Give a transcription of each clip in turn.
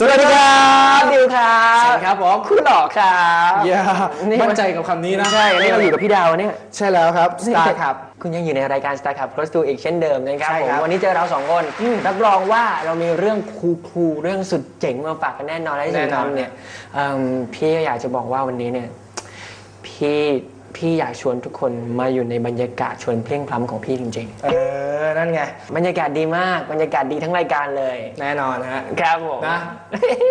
สวัสดีครับดิวครับสวัสดีครับผมคุณหล่อครับอย่านี่มั่นใจกับคำนี้นะ ใช่อันนี้เราอยู่กับพี่ดาวเนี่ย ใช่แล้วครับ สตาร์ครับ คุณยังอยู่ในรายการ Star Club Close to อีกเช่นเดิมนะครับใช่ผมครับวันนี้เจอเราสองคนรับรองว่าเรามีเรื่องคูลๆเรื่องสุดเจ๋งมาฝากกันแน่นอนและที่แน่นอนสำคัญเนี่ยเอิ่มพี่ก็อยากจะบอกว่าวันนี้เนี่ยพี่ พี่อยากชวนทุกคนมาอยู่ในบรรยากาศชวนเพลงพล้ำของพี่จริงเออ นั่นไงๆบรรยากาศดีมาก บรรยากาศดีทั้งรายการเลย แน่นอนฮะ ครับผม นะ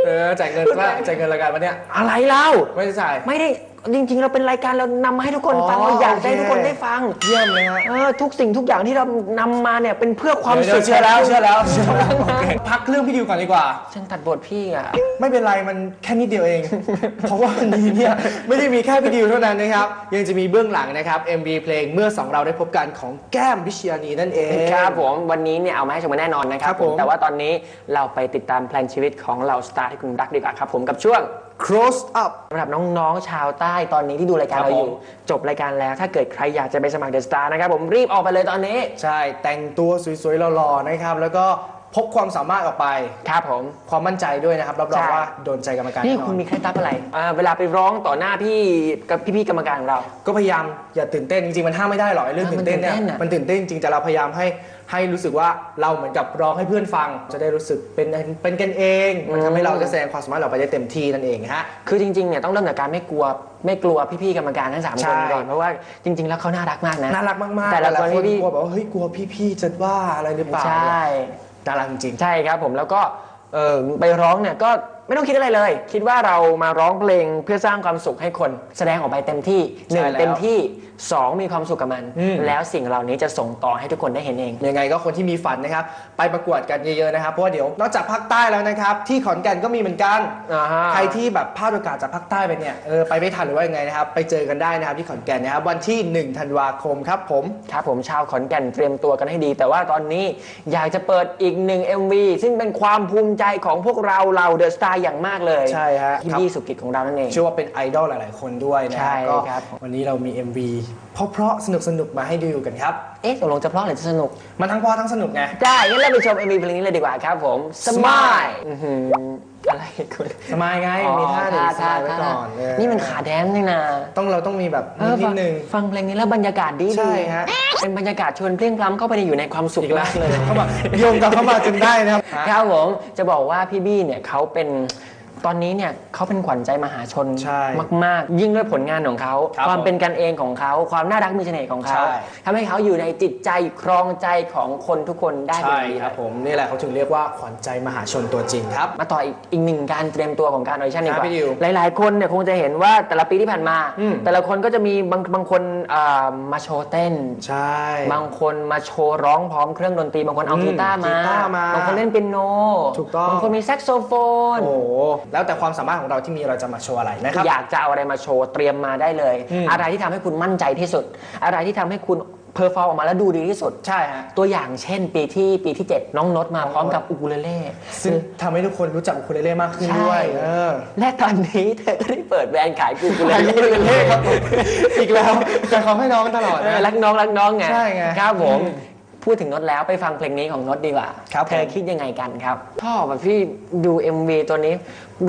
เออจ่ายเงินว่าจ่ายเงินรายการวันเนี้ยอะไรเล่าไม่ได้จ่าย ไม่ได้ จริง ๆ เราเป็นรายการเรานำมาให้ทุกคนอ๋อฟังเราอยากให้โอเค ทุกคนได้ฟังเยี่ยมเลยฮะเออทุกสิ่งทุกอย่างที่เรานำมาเนี่ยเป็นเพื่อความเดี๋สุยขเชื่อแล้วเชื่อแล้วเชื่อแล้วโอเคพักเรื่องพี่ดิวก่อนดีกว่า ฉันตัดบทพี่อะ ไม่เป็นไรมันแค่นิดเดียวเอง เพราะว่าวันนี้เนี่ยไม่ได้มีแค่พี่ดิวเท่านั้นนะครับ ยังจะมีเบื้องหลังนะครับ MV เพลงเมื่อสองเราได้พบกันของแก้มพิชยานีนั่นเอง ครับผมวันนี้เนี่ยเอามาให้ชมกันแน่นอนนะครัครับบผมแต่ว่าตอนนี้เราไปติดตามแพลนชีวิตของเหล่าสตาร์ที่คุณรักดีกว่าครับผมกับช่วง close up สำหรับน้องๆ ชาวใต้ตอนนี้ที่ดูรายการครับเราอยู่ผมจบรายการแล้ว ถ้าเกิดใครอยากจะไปสมัครเดอะสตาร์นะครับผมรีบออกไปเลยตอนนี้ ใช่แต่งตัวสวยๆหล่อๆนะครับ แล้วก็ พกความสามารถออกไป ครับผม ความมั่นใจด้วยนะครับ รับรองใช่ ว่าโดนใจกรรมการนี่แน่นอคุณนมีเคล็ดลับอะไร อ่าเวลาไปร้องต่อหน้าพี่กับพี่ๆกรรมการของเรา ก็พยายามอย่าตื่นเต้นจริงๆมันห้ามไม่ได้หรอกไอ้เรื่องอะตื่นเต้นเนี่ยมันตื่นเต้นอะ มันตื่นเต้นจริงๆแต่เราพยายามให้ให้รู้สึกว่าเราเหมือนกับร้องให้เพื่อนฟัง จะได้รู้สึกเป็นเป็นกันเอง มันทำให้เราได้แสดงความสามารถเราไปได้เต็มที่นั่นเองฮะ คือจริงๆเนี่ยต้องเริ่มจากการไม่กลัวไม่กลัวพี่ๆกรรมการทั้งสามใช่ คนก่อนเพราะว่าจริง ๆ แล้วเขาน่ารักมากนะ น่ารักมากๆแต่ละคนหายพี่ กลัวแบบว่าเฮ้ยกลัวพี่ๆจะว่าอะไรหรือเปล่าใช่ น่ารางจริงใช่ครับผมแล้วก็เออไปร้องเนี่ยก็ ไม่ต้องคิดอะไรเลย คิดว่าเรามาร้องเพลงเพื่อสร้างความสุขให้คน แสดงออกไปเต็มที่หนึ่งใช่แล้ว เต็มที่สองมีความสุขกับมันอืมแล้วสิ่งเหล่านี้จะส่งต่อให้ทุกคนได้เห็นเอง ยังไงก็คนที่มีฝันนะครับ ไปประกวดกันเยอะๆนะครับเพราะว่าเดี๋ยวนอกจากภาคใต้แล้วนะครับ ที่ขอนแก่นก็มีเหมือนกัน อ่าฮะ ใครที่แบบพลาดโอกาสจากภาคใต้ไปเนี่ยเออไปไม่ทันหรือว่ายังไงนะครับ ไปเจอกันได้นะครับที่ขอนแก่นนะครับวันที่1ธันวาคมครับผม ครับผมชาวขอนแก่นเตรียมตัวกันให้ดี แต่ว่าตอนนี้อยากจะเปิดอีกหนึ่ง MV ซึ่งเป็นความภูมิใจของพวกเราเราเดอะสตาร์อย่างมากเลยใช่ฮะพี่ครับบี้สุกิจของเรานั่นเองเชื่อว่าเป็นไอดอลหลาย ๆ คนด้วยนะใช่ก็ครับวันนี้เรามี MV เพราะๆสนุกๆมาให้ดูกันครับเอ๊ะตกลงจะเพราะหรือจะสนุกมันทั้งเพราะทั้งสนุกไงได้งั้นเราไปชม MV เพลงนี้เลยดีกว่าครับผม Smile อื้อหื ออะไรคุณสมายไงมีท่าหนึ่งสมายไว้ก่อนเออนี่มันขาแดนซ์นี่นะต้องเราต้องมีแบบเออนิฟัดนึงฟังเพลงนี้แล้วบรรยากาศดีใช่ดีฮะเป็นบรรยากาศชวนเพลงพล้ำเข้าไปในอยู่ในความสุขอีกแล้วมากเลยเขาบอกโยงกับเข้ามาจนได้นะครับครับผมจะบอกว่าพี่บี้เนี่ยเขาเป็น ตอนนี้เนี่ยเขาเป็นขวัญใจมหาชนใช่มาก ๆ ยิ่งด้วยผลงานของเขา ครับความผมเป็นกันเองของเขา ความน่ารักมีเสน่ห์ของเขาใช่ ทำให้เขาอยู่ในจิตใจครองใจของคนทุกคนได้เป็นใช่อย่างดีครับเลยผมนี่แหละเขาถึงเรียกว่าขวัญใจมหาชนตัวจริงครับ มาต่ออีกอีกหนึ่งการเตรียมตัวของการออดิชั่นดีกครับว่าพี่ดิวหลาย ๆ คนเนี่ยคงจะเห็นว่าแต่ละปีที่ผ่านมา อืม แต่ละคนก็จะมีบางบางคนอ่ามาโชว์เต้น ใช่ บางคนมาโชว์ร้องพร้อมเครื่องดนตรี บางคนเอาอืมกีตาร์มากีตาร์มาบางคนเล่นเปียโนถูกต้อง บางคนมีแซกโซโฟน โอ้โหแล้วแต่ความสามารถของเราที่มีเราจะมาโชว์อะไรนะครับ อยากจะเอาอะไรมาโชว์เตรียมมาได้เลย อืม อะไรที่ทำให้คุณมั่นใจที่สุด อะไรที่ทำให้คุณเพอร์ฟอร์มออกมาแล้วดูดีที่สุด ใช่ฮะ ตัวอย่างเช่นปีที่ปีที่ 7 น้องนดมาพร้อมกับอูคูเลเล่ ซึ่งทำให้ทุกคนรู้จักอูคูเลเล่มากขึ้นใช่ด้วยเออและตอนนี้เธอก็ได้เปิดแบรนด์ขายอูคูเลขายอูคูเลเล่เล่ครับผมอีกแล้วแต่เขาให้น้องตลอดเออนะ รักน้องรักน้องไงใช่ไง ครับผมอืม พูดถึงนดแล้วไปฟังเพลงนี้ของนดดีกว่าครับเธอผมคิดยังไงกันครับชอบแบบพี่ดู MV ตัวนี้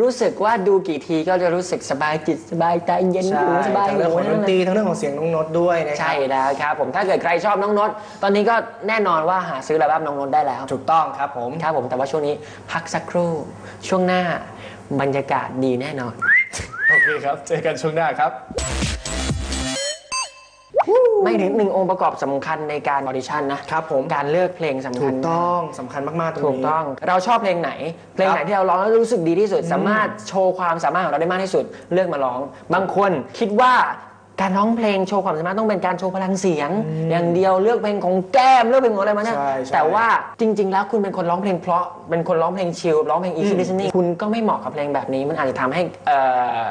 รู้สึกว่าดูกี่ทีก็จะรู้สึกสบายจิตสบายใจเย็นใช่หูสบายทั้งเรื่องของดนตรีหูทั้งเรื่องของเสียงน้องนดด้วยนะครัใช่แล้วครับผมถ้าเกิดใครชอบน้องนดตอนนี้ก็แน่นอนว่าหาซื้ออัลบั้มน้องนดได้แล้วถูกต้องครับผมครับผมแต่ว่าช่วงนี้พักสักครู่ช่วงหน้าบรรยากาศดีแน่นอนโอเคครับ เจอกันช่วงหน้าครับ ไม่ถึงหนึ่งองค์ประกอบสำคัญในการออดิชั่นนะครับผม การเลือกเพลงสำคัถูญกต้องสำคัญมากๆตรงนี้ถูกต้องเราชอบเพลงไหน เพลงไหนที่เราร้องแล้วรู้สึกดีที่สุด สามารถโชว์ความสามารถของเราได้มากที่สุด เลือกมาร้อง บางคนคิดว่า การร้องเพลงโชว์ความสามารถต้องเป็นการโชว์พลังเสียง อย่างเดียวเลือกเพลงของแก้มเลือกเพลงของอะไรมาเนี่ยใช่ใช่ แต่ว่าจริง ๆ แล้วคุณเป็นคนร้องเพลงเพราะเป็นคนร้องเพลงชิลร้องเพลง easy listening คุณก็ไม่เหมาะกับเพลงแบบนี้ มันอาจจะทำให้เอ่อ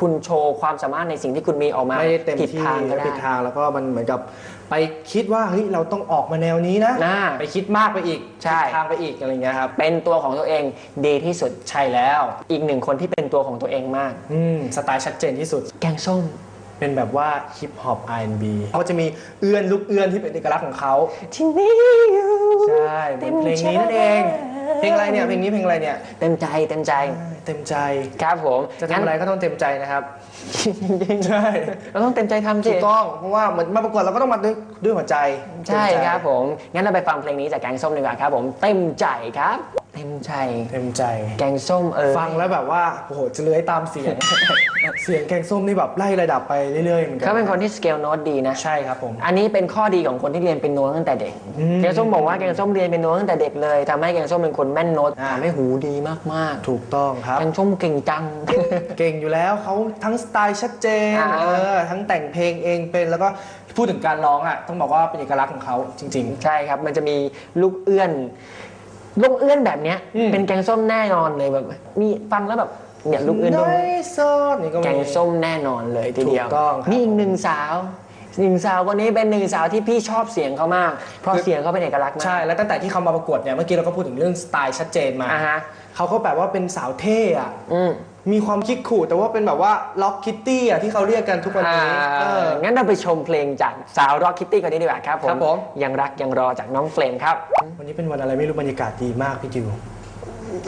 คุณโชว์ความสามารถในสิ่งที่คุณมีออกมาไม่ได้เต็มผิดที่ทางก็ได้ ผิดทางแล้วก็มันเหมือนกับ ไปคิดว่าเฮ้ยเราต้องออกมาแนวนี้นะน่าไปคิดมากไปอีกใช่ ผิดทางไปอีกอะไรเงี้ยครับ เป็นตัวของตัวเองดีที่สุดใช่แล้ว อีกหนึ่งคนที่เป็นตัวของตัวเองมาก อืมสไตล์ชัดเจนที่สุด แกงส้ม เป็นแบบว่าฮิปฮอป R&B เขาจะมีเอื้อนลูกเอื้อนที่เป็นเอกลักษณ์ของเขาที่นี่อยู่ใช่เหมือนเพลงนี้นั่นเองต็มใจเพลงอะไรเนี่ยเพลงนี้เพลงอะไรเนี่ยเต็มใจเต็มใจเต็มใจครับผมจะทำอะไรก็ต้องเต็มใจนะครับใช่เราต้องเต็มใจทำสิถูกต้องเพราะว่าเหมือนมาประกวดเราก็ต้องมาด้วยด้วยหัวใจ ใช่เต็มจครับผมงั้นเราไปฟังเพลงนี้จากแกงส้มดีกว่าครับผมเต็มใจครับ เต็มใจ เต็มใจ แกงส้มเออฟังแล้วแบบว่าโอ้โหจะเลื้อยตามเสียง เสียงแกงส้มนี่แบบไล่ระดับไปเรื่อยๆเหมือนกัเขาเป็นคนที่สเกลโน้ตดีนะใช่ครับผม อันนี้เป็นข้อดีของคนที่เรียนเป็นโน้ตตั้งแต่เด็กอืมแกงส้มบอกว่าแกงส้มเรียนเป็นโน้ตตั้งแต่เด็กเลยทำให้แกงส้มเป็นคนแม่นโน้ตอ่าทำให้หูดีมากถูกต้องคๆรับแกงส้มเก่งจัง เก่งอยู่แล้วเขาทั้งสไตล์ชัดเจนอ่าเออทั้งแต่งเพลงเองเป็นแล้วก็พูดถึงการร้องอะต้องบอกว่าเป็นเอกลักษณ์ของเขาจริงใช่ครับมันจะมีลูกเอื้อน ลูกเอื้อนแบบเนี้ย อืม เป็นแกงส้มแน่นอนเลยแบบ มีฟังแล้วแบบเนี่ยๆลูกเอื้อนตรงนี้น้อยโซนนี่ก็มี แกงส้มแน่นอนเลยทีเดียวถูกต้องครับ นี่อีกหนึ่งสาวหนึ่งสาวคนนี้เป็นหนึ่งสาวที่พี่ชอบเสียงเขามาก เพราะคือเสียงเขาเป็นเอกลักษณ์มากใช่แล้วตั้งแต่ที่เขามาประกวดเนี่ยเมื่อกี้เราก็พูดถึงเรื่องสไตล์ชัดเจนมาอ่าฮะ เขาก็แบบว่าเป็นสาวเท่อะ อืม มีความคิดขู่แต่ว่าเป็นแบบว่าล็อกคิตตี้อะที่เขาเรียกกันทุกวันอ่านี้เอองั้นเราไปชมเพลงจากสาวร็อกคิตตี้คนนี้ดีกว่าครับผมครับผมยังรักยังรอจากน้องเฟรมครับ วันนี้เป็นวันอะไรไม่รู้บรรยากาศดีมากพี่จิว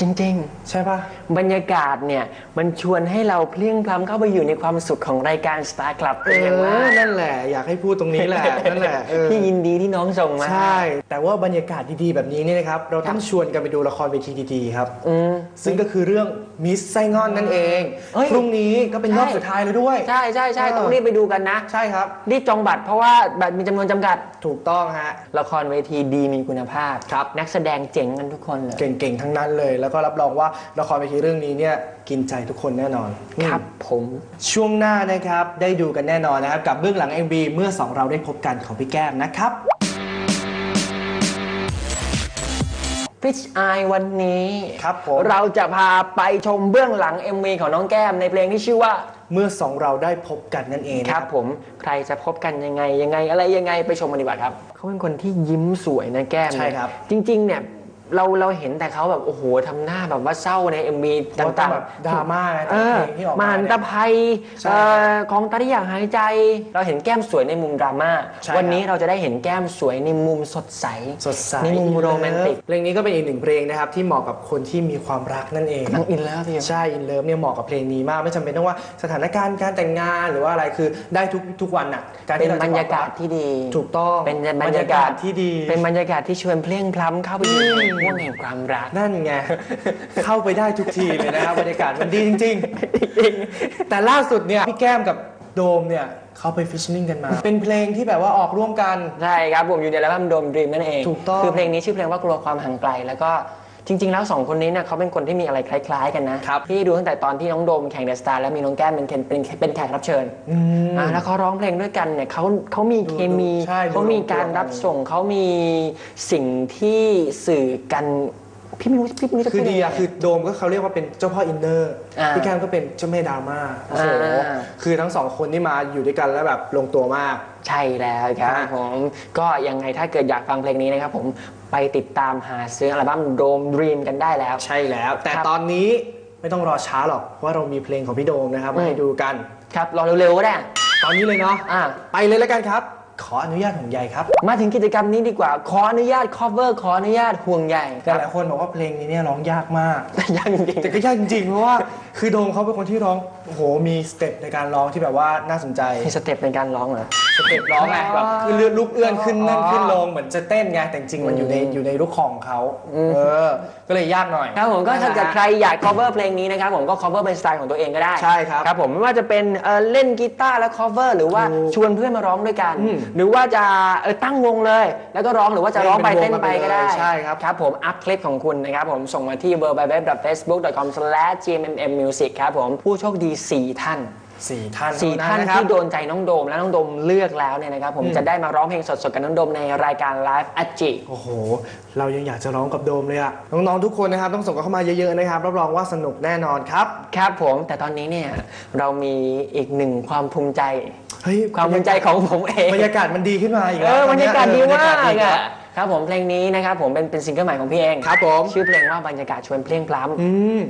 จริง ใช่ปะๆ บรรยากาศเนี่ย มันชวนให้เราเพลียงพล้ำเข้าไปอยู่ในความสุขของรายการ Star Club เอเป็นอย่างมากอนั่นแหละ อยากให้พูดตรงนี้แหละนั่นแหละเออ พี่ยินดีที่น้องส่งมา ใช่ แต่ว่าบรรยากาศดีๆ แบบนี้เนี่ยนะครับ เราต้องชวนกันไปดูละครเวทีดีๆ ครับอืมซึ่งก็คือเรื่องมิสไซงอนนั่นเองเอ้ย พรุ่งนี้ก็เป็นรอบใช่สุดท้ายแล้วด้วย ใช่ใช่ใช่เออ ต้องรีบไปดูกันนะใช่ครับ รีบจองบัตรเพราะว่าบัตรมีจำนวนจำกัด ถูกต้องฮะ ละครเวทีดีมีคุณภาพ ครับ นักแสดงเจ๋งกันทุกคนเลย เก่งๆ ทั้งนั้นเลยแล้วก็รับรองว่าละครเวทีเรื่องนี้เนี่ยกินใจทุกคนแน่นอนครับผมช่วงหน้านะครับได้ดูกันแน่นอนนะครับกับเบื้องหลัง MV เมื่อสองเราได้พบกันของพี่แก้มนะครับฟิชไอวันนี้ครับผมเราจะพาไปชมเบื้องหลัง MV ของน้องแก้มในเพลงที่ชื่อว่าเมื่อสองเราได้พบกันนั่นเองคนะรับผมใครจะพบกันยังไงยังไงอะไรยังไงไปชมกันดีกว่าครับเขาเป็นคนที่ยิ้มสวยนะแก้มใช่ครับจริงๆเนี่ย เราเราเห็นแต่เขาแบบโอ้โหทำหน้าแบบว่าเศร้าใน MV เพราะว่าต้อต่างงแบบดราม่าไงเออเพลงที่ออกมมาหันเนี่ยตภัยใช่เอ่อของตาที่อยากหายใจ เราเห็นแก้มสวยในมุมดราม่าใช่วันนี้ครับเราจะได้เห็นแก้มสวยในมุมสดใสสดใสในมุมโรแมนติกเพลงนี้ก็เป็นอีกหนึ่งเพลงนะครับที่เหมาะกับคนที่มีความรักนั่นเองนังอินแล้วพี่ใช่อินเลิฟเนี่ยเหมาะกับเพลงนี้มากไม่จำเป็นต้องว่าสถานการณ์การแต่งงานหรือว่าอะไรคือได้ทุกทุกวันอะการเป็นที่เจะบรรยากาศที่ดี ถูกต้องเป็นบรรยากาศที่ดี เป็นบรรยากาศที่ชวนเพลียงพล้ำเข้าไปอยู่ในห่วงแห่งความรัก นั่นไง เข้าไปได้ทุกทีเลยนะครับบรรยากาศมันดีจริง ๆ แต่ล่าสุดเนี่ยพี่แก้มกับโดมเนี่ยเขาไปฟิชนิ่งกันมา เป็นเพลงที่แบบว่าออกร่วมกัน ใช่ครับผมอยู่ในอัลบั้มโดมดรีมนั่นเอง ถูกต้อง คือเพลงนี้ชื่อเพลงว่ากลัวความห่างไกล แล้วก็ จริง ๆ แล้วสองคนนี้เนี่ยเขาเป็นคนที่มีอะไรคล้าย ๆ กันนะครับ พี่ดูตั้งแต่ตอนที่น้องโดมแข่งเดอะสตาร์แล้วมีน้องแก้มเป็นเป็นเป็นแขกรับเชิญอืมอ่าแล้วเขาร้องเพลงด้วยกันเนี่ยเขาเขามีเคมีใช่ดูเขามีการรับส่งเขามีสิ่งที่สื่อกัน พี่ไม่รู้พี่ไม่รู้จะคือพูดดียังไงอะคือโดมก็เขาเรียกว่าเป็นเจ้าพ่ออินเนอร์อ่าพี่แก้มก็เป็นเจ้าแม่ดราม่าโอ้โหอ่า คือทั้งสองคนนี่มาอยู่ด้วยกันแล้วแบบลงตัวมาก ใช่แล้วครับอ่าผมก็ยังไงถ้าเกิดอยากฟังเพลงนี้นะครับผมไปติดตามหาซื้ออัลบั้มโดมดรีมกันได้แล้ว ใช่แล้ว แต่ครับตอนนี้ไม่ต้องรอช้าหรอกเพราะว่าเรามีเพลงของพี่โดมนะครับอืมามให้ดูกัน ครับรอเร็วๆก็ได้ ตอนนี้เลยเนาะอ่า ไปเลยแล้วกันครับ ขออนุญาตห่วงใยครับมาถึงกิจกรรมนี้ดีกว่า ขออนุญาต cover ขออนุญาตห่วงใยแต่หลายคนบอกว่าเพลงนี้เนี่ยร้องยากมาก แต่ยังจริงแต่ก็ยากจริงๆเพราะว่าคือโดมเขาเป็นคนที่ร้องโอ้โหมีสเต็ปในการร้องที่แบบว่าน่าสนใจมีสเต็ปในการร้องเหรอ สเต็ปร้องไงอ๋อแบบคือเลือดลุกเอื้อนขึ้นนั่นอ๋อขึ้นลงเหมือนจะเต้นไงแต่จริงๆมันอยู่ในอยู่ในลูกคอของเขาเออ ก็เลยยากหน่อย ครับผมก็ถ้าเกิดใครอยาก cover เพลงนี้นะครับผมก็ cover เป็นสไตล์ของตัวเองก็ได้ใช่ครับ ครับผมไม่ว่าจะเป็นเอ่อเล่นกีตาร์แล้ว cover หรือว่าถูกชวนเพื่อนมาร้องด้วยกัน อืมหรือว่าจะเออตั้งวงเลย แล้วก็ร้องหรือว่าจะร้องไปเล่เต้นนเป็นวงไปก็ได้มาไปเลยใช่ครับครับผมอัพคลิปของคุณนะครับผมส่งมาที่ www.facebook.com/gmmmusic ครับผมผู้โชคดี 4 ท่าน สี่ท่านสี่เท่ท่านนะครับที่โดนใจน้องโดมและน้องโดมเลือกแล้วเนี่ยนะครับผมอืมจะได้มาร้องเพลงสดๆกับน้องโดมในรายการ Live a g i โอ้โห เรายังอยากจะร้องกับโดมเลยอะน้องๆทุกคนนะครับต้องส่งกันเข้ามาเยอะๆนะครับรับรองว่าสนุกแน่นอนครับครับผมแต่ตอนนี้เนี่ยเรามีอีกหนึ่งความภูมิใจเฮ้ยความภูมิใจของผมเองบรรยากาศมันดีขึ้นมาอีกเอแล้วอบรรยากาศดีเออบรรมากดีครัอะบครับผมเพลงนี้นะครับผมเป็นเป็นซิงเกิลใหม่ของพี่เองครับผมชื่อเพลงว่าบรรยากาศชวนเพลงพล้ำอืม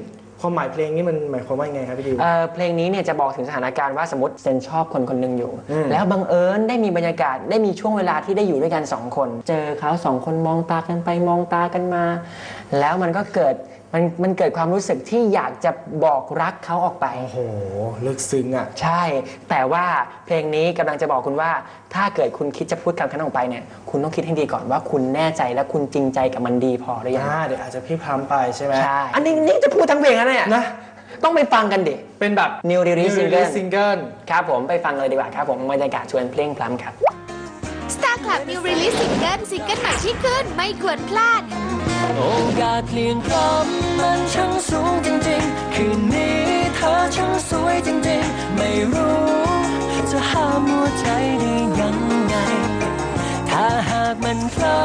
ความหมายเพลงนี้มันหมายความว่ายังไงครับพี่ดิว เอ่อเพลงนี้เนี่ยจะบอกถึงสถานการณ์ว่าสมมติเซนชอบคนคนหนึ่งอยู่ อืม แล้วบังเอิญได้มีบรรยากาศได้มีช่วงเวลาที่ได้อยู่ด้วยกันสองคน เจอเขาสองคนมองตากันไปมองตากันมา แล้วมันก็เกิด มันมันเกิดความรู้สึกที่อยากจะบอกรักเขาออกไป โอ้โหลึกซึ้งอะ ใช่ แต่ว่าเพลงนี้กำลังจะบอกคุณว่า ถ้าเกิดคุณคิดจะพูดคำนั้นออกไปเนี่ย คุณต้องคิดให้ดีก่อนว่าคุณแน่ใจและคุณจริงใจกับมันดีพอหรือยังอ่าเดี๋ยวอาจจะพี่พร้ำไปใช่ไหมใช่ อันนี้นี่จะพูดทั้งเพลงแล้วเนี่ยนะ ต้องไปฟังกันดิ เป็นแบบ New Release Single ซิงเกิลครับผมไปฟังเลยดีกว่าครับผมบรรยากาศชวนเพลงพล้ำครับ Star Club New Release Single ซิงเกิลใหม่ที่ขึ้นไม่ควรพลาด โอกาสเพลียงพร้ำมันช่างสูงจริงๆ คืนนี้เธอช่างสวยจริงๆ ไม่รู้จะห้ามหัวใจได้ยังไง ถ้าหากมันเผลอ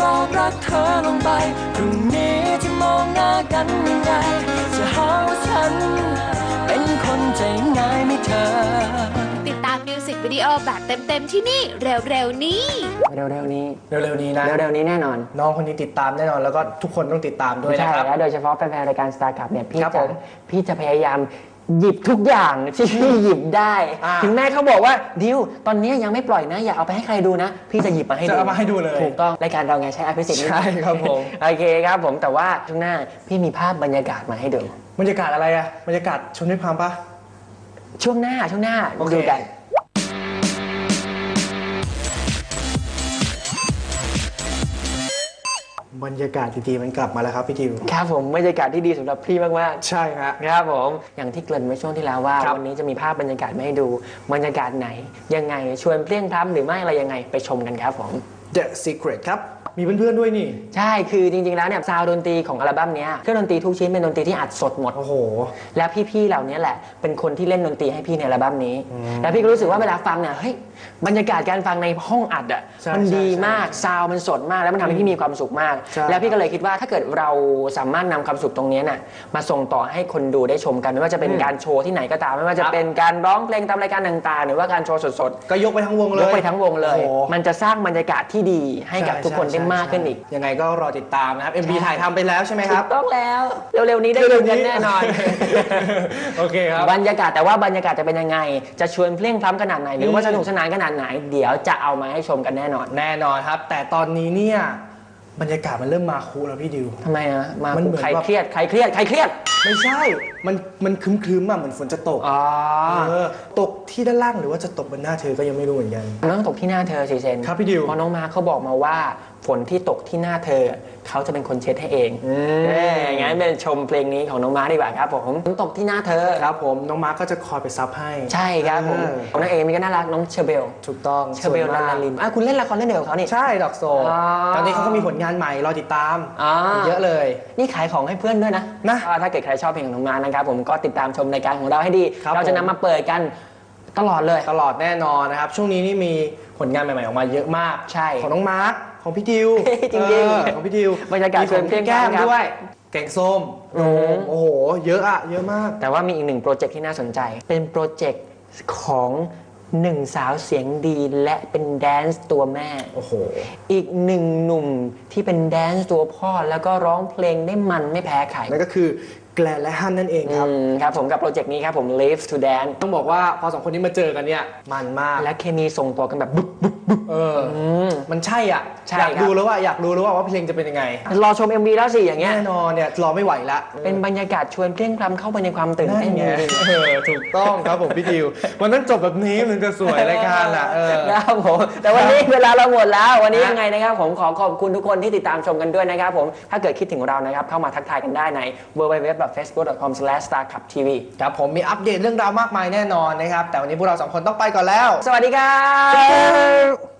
บอกรักเธอลงไปพรุ่งนี้จะมองหน้ากันยังไงจะหาว่าฉันเป็นคนใจง่ายไม่เธอ สิกวิดีโอแบบเต็ม ๆ ที่นี่เร็ว ๆ นี้ เร็วๆนี้เร็วๆนี้นะ เร็วๆนี้แน่นอนน้องคนนี้ติดตามแน่นอน แล้วก็ทุกคนต้องติดตามด้วยใช่นะครับ แล้วโดยเฉพาะแฟนๆรายการ Star Cup เนี่ยพี่ครับจะผมพี่จะพยายามหยิบทุกอย่างที่พี่หยิบได้ อ่าถึงแม้เขาบอกว่าดิวตอนนี้ยังไม่ปล่อยนะ อย่าเอาไปให้ใครดูนะ พี่จะหยิบมาให้ดูจะเอามาให้ดูเลยถูกต้องรายการเราไงใช้อภิสิทธิ์ใช่ครับผม โอเคครับผมแต่ว่าช่วงหน้าพี่มีภาพบรรยากาศมาให้ดู บรรยากาศอะไรอะบรรยากาศชนด้วยพร้ำปะ ช่วงหน้าช่วงหน้าโอเค ดูกัน บรรยากาศดีๆมันกลับมาแล้วครับพี่ดิว ครับผมบรรยากาศที่ดีสำหรับพี่มากๆ ใช่ฮะ ครับผมอย่างที่เกริ่นไว้ช่วงที่แล้วว่า ครับวันนี้จะมีภาพบรรยากาศมาให้ดูบรรยากาศไหน ยังไงชวนเพลียงพล้ำหรือไม่อะไรยังไงไปชมกันครับผม The Secret ครับ มีเพื่อนๆด้วยนี่ ใช่คือจริงๆแล้วเนี่ยซาวด์ดนตรีของอัลบั้มเนี้ยเครื่องดนตรีทุกชิ้นเป็นดนตรีที่อัดสดหมด โอ้โห และพี่ๆเหล่านี้แหละเป็นคนที่เล่นดนตรีให้พี่ในอัลบั้มนี้ แล้วพี่ก็รู้สึกว่าเวลาฟังเนี่ยเฮ้ยบรรยากาศการฟังในห้องอัดอะใช่มันดีใช่มากซาวด์มันสดมาก แล้วมันทำให้พี่มีความสุขมาก ใช่ แล้วพี่ก็เลยคิดว่าถ้าเกิดเราสามารถนำความสุขตรงเนี้ยน่ะมาส่งต่อให้คนดูได้ชมกันไม่ว่าจะเป็นอืมการโชว์ที่ไหนก็ตาม ไม่ว่าจะครับเป็นการร้องเพลงตามรายการต่างๆ หรือว่าการโชว์สดก็ยกไปทั้งวงๆเลยยกไปทั้งวงเลย โอ้โหมันจะสร้างบรรยากาศที่ดีให้กับช่ทุกคนได้ใช่มากขึ้นอีก ยังไงก็รอติดตามนะครับ MV ใช่ถ่ายทำไปแล้วใช่ไหมครับถูกต้องแล้ว เร็วๆนี้ได้ดูกันแน่นอน โอเคครับ บรรยากาศแต่ว่าบรรยากาศจะเป็นยังไง จะชวนเพลียงพล้ำขนาดไหน หรือว่าอืมสนุกสนานขนาดไหน เดี๋ยวจะเอามาให้ชมกันแน่นอนแน่นอนครับ แต่ตอนนี้เนี่ยบรรยากาศมันเริ่มมาคูลแล้วพี่ดิว ทำไมอะมามันเหมือนใครว่า เครียดใครเครียดใครเครียดไม่ใช่ มันมันครึ้มๆอะเหมือนฝนจะตกอ๋อเออตกที่ด้านล่างหรือว่าจะตกบนหน้าเธอก็ยังไม่รู้เหมือนกัน มันต้องตกที่หน้าเธอสิเซนครับพี่ดิว เพราะน้องมาร์คเขาบอกมาว่า ฝนที่ตกที่หน้าเธอ เขาจะเป็นคนเช็ดให้เองอืมเอ้ยงั้นเป็นชมเพลงนี้ของน้องมาร์คดีกว่าครับผมฝนตกที่หน้าเธอ ครับผมน้องมาร์คก็จะคอยไปซับให้ ใช่ครับผมเออ ของนางเอกมีก็น่ารักน้องเชอร์เบล ถูกต้องเชอร์เบลสวยลามากลาลินอะคุณเล่นละครเล่นเดียวกับเขานี่ ใช่ดอกโซอ๋อ ตอนนี้เขาก็มีผลงานใหม่รอติดตามอ่าเยอะเลย นี่ขายของให้เพื่อนด้วยนะนะก็ถ้าเกิดใครชอบเพลงของน้องมาร์คนะครับผมก็ติดตามชมรายการของเราให้ดี ครับเราจะผมนำมาเปิดกันตลอดเลย ตลอดแน่นอนนะครับ ช่วงนี้นี่มีผลงานใหม่ๆออกมาเยอะมากใช่ ของน้องมาร์ค ของพี่ดิวจริงๆเออของพี่ดิวบรรยากาศมีของเพลงแก้มครับ ด้วย แกงส้มอืม โอ้โห เยอะอะเยอะมาก แต่ว่ามีอีกหนึ่งโปรเจกต์ที่น่าสนใจ เป็นโปรเจกต์ของหนึ่งสาวเสียงดีและเป็นแดนซ์ตัวแม่ โอ้โห อีกหนึ่งหนุ่มที่เป็นแดนซ์ตัวพ่อแล้วก็ร้องเพลงได้มันไม่แพ้ใคร นั่นก็คือ แกลนและฮันนั่นเองครับ อืมครับผมกับโปรเจกต์นี้ครับผม Live to Dance ต้องบอกว่าพอสองคนนี้มาเจอกันเนี่ย มันมากและเคมีส่งตัวกันแบบบุ๊บบุ๊บบุ๊บเอออมันใช่อะ ใช่อยากครับ ดูแล้วว่าอยากรู้แล้วว่าว่าเพลงจะเป็นยังไง รอชม MV แล้วสิอย่างเงี้ย แน่นอนเนี่ยรอไม่ไหวละเป็นบรรยากาศชวนเพลียงพล้ำเข้าไปในความตื่นนั่นเต้นไงจริงๆเออถูกต้องครับผมพี่ดิว วันนั้นจบแบบนี้มันจะสวยรายการล่ะเออครับผม แต่วันนี้เวลาเราหมดแล้ว วันนี้ฮะยังไงนะครับผมขอขอบคุณทุกคนที่ติดตามชมกันด้วยนะครับผม ถ้าเกิดคิดถึงเรานะครับเข้ามาทักทายกันได้ใน www.facebook.com/starcuptv ครับผมมีอัปเดตเรื่องราวมากมายแน่นอนนะครับ แต่วันนี้พวกเราสองคนต้องไปก่อนแล้ว สวัสดีครับ